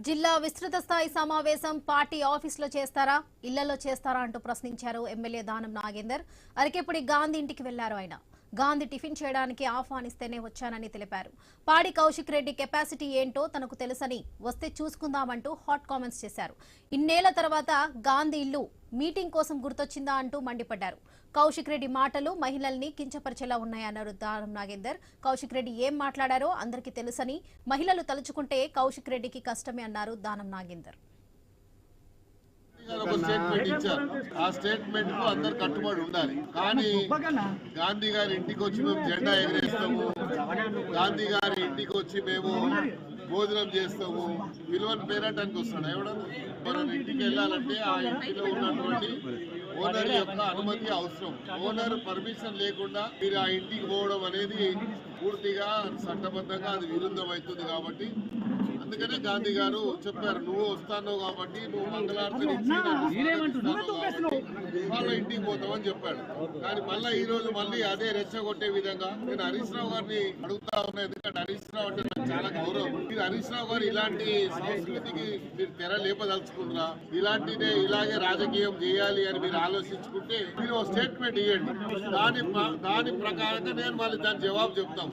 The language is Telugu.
జిల్లా విస్తృత స్థాయి సమావేశం పార్టీ ఆఫీసులో చేస్తారా? ఇళ్ళలో చేస్తారా? అంటూ ప్రశ్నించారు ఎమ్మెల్యే దానం నాగేందర్. అరకెప్పుడు గాంధీ ఇంటికి వెళ్ళారు ఆయన. గాంధీ టిఫిన్ చేయడానికి ఆహ్వానిస్తేనే వచ్చానని తెలిపారు. పాడి కౌశిక్ రెడ్డి కెపాసిటీ ఏంటో తనకు తెలుసని వస్తే చూసుకుందామంటూ హాట్ కామెంట్స్ చేశారు. ఇన్నేళ్ళ తర్వాత గాంధీ ఇల్లు మీటింగ్ కోసం గుర్తొచ్చిందా అంటూ మండిపడ్డారు. కౌశిక్ రెడ్డి మాటలు మహిళల్ని కించపరిచేలా ఉన్నాయన్నారు దానం నాగేందర్. కౌశిక్ రెడ్డి ఏం మాట్లాడారో అందరికీ తెలుసని మహిళలు తలుచుకుంటే కౌశిక్ రెడ్డికి కష్టమే అన్నారు దానం నాగేందర్. ఒక స్టేట్మెంట్ ఇచ్చారు. ఆ స్టేట్మెంట్కు అందరు కట్టుబడి ఉండాలి. కానీ గాంధీ గారి ఇంటికి వచ్చి మేము జెండా ఎగరేస్తాము. గాంధీ గారి ఇంటికి వచ్చి మేము భోజనం చేస్తాము. విలువని పేరటానికి వస్తాడు ఎవడన్నా మనం ఇంటికి వెళ్ళాలంటే ఆ ఇంటిలో ఉన్నటువంటి ఓనర్ యొక్క అనుమతి అవసరం. ఓనర్ పర్మిషన్ లేకుండా మీరు ఆ ఇంటికి పోవడం అనేది పూర్తిగా చట్టబద్ధంగా అది విరుద్ధం అవుతుంది కాబట్టి అందుకనే గాంధీ గారు చెప్పారు నువ్వు వస్తాను కాబట్టి నువ్వు కాబట్టి వాళ్ళ ఇంటికి పోతామని చెప్పాడు. కానీ మళ్ళీ ఈ రోజు మళ్ళీ అదే రెచ్చగొట్టే విధంగా నేను హరీష్ రావు గారిని అడుగుతా ఉన్నా ఎందుకంటే హరీష్ రావు అంటే నాకు చాలా గౌరవం. మీరు హరీష్ రావు గారు ఇలాంటి సంస్కృతికి మీరు తెర లేపదలుచుకున్నారా ఇలాంటిదే ఇలాగే రాజకీయం చేయాలి అని మీరు ఆలోచించుకుంటే మీరు స్టేట్మెంట్ ఇవ్వండి దాని దాని ప్రకారంగా నేను మళ్ళీ దాని జవాబు చెప్తాం